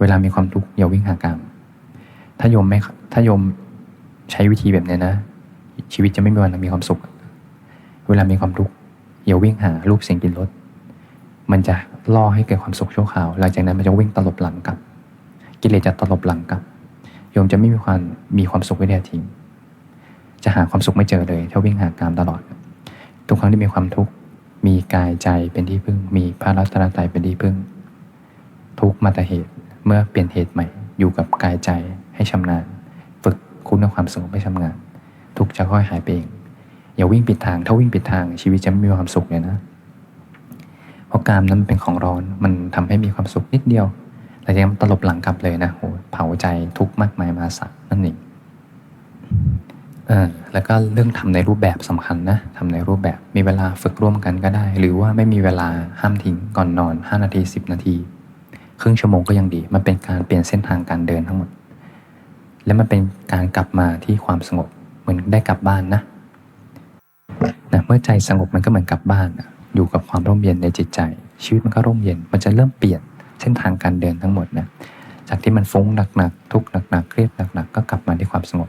เวลามีความทุกข์อย่าวิ่งหากามถ้าโยมไม่ถ้าโยมใช้วิธีแบบนี้นะ ชีวิตจะไม่มีวันมีความสุข เวลามีความทุกข์อย่าวิ่งหารูปเสียงกลิ่นรสมันจะล่อให้เกิดความสุขชั่วคราว หลังจากนั้นมันจะวิ่งตลบหลังกลับ กิเลสจะตลบหลังกลับ โยมจะไม่มีความมีความสุขไม่แท้จริง จะหาความสุขไม่เจอเลยถ้าวิ่งหากามตลอด ทุกครั้งที่มีความทุกข์มีกายใจเป็นที่พึ่ง มีพระรัตนตรัยเป็นที่พึ่ง ทุกมาแต่เหตุ เมื่อเปลี่ยนเหตุใหม่อยู่กับกายใจให้ชำนาญ ฝึกคุณความสงบให้ชำนาญทุกจะค่อยหายไปเอง อย่าวิ่งปิดทาง ถ้าวิ่งปิดทางชีวิตจะไม่มีความสุขเลยนะ เพราะกามนั้นมันเป็นของร้อนมันทำให้มีความสุขนิดเดียวแต่ยังตลบหลังกลับเลยนะโหเผาใจทุกข์มากมายมาศาลนั่นเองเออแล้วก็เรื่องทำในรูปแบบสำคัญนะทำในรูปแบบมีเวลาฝึกร่วมกันก็ได้ หรือว่าไม่มีเวลาห้ามทิ้งก่อนนอน 5 นาที 10 นาที ครึ่งชั่วโมงก็ยังดี มันเป็นการเปลี่ยนเส้นทางการเดินทั้งหมด และมันเป็นการกลับมาที่ความสงบ เหมือนได้กลับบ้านนะนะเมื่อใจสงบมันก็เหมือนกลับบ้านนะอยู่กับความร่มเย็นในจิตใจ ชีวิตมันก็ร่มเย็น มันจะเริ่มเปลี่ยนเส้นทางการเดินทั้งหมดนะจากที่มันฟุ้งหนักๆทุกข์หนักๆเครียดหนักๆก็กลับมาที่ความสงบ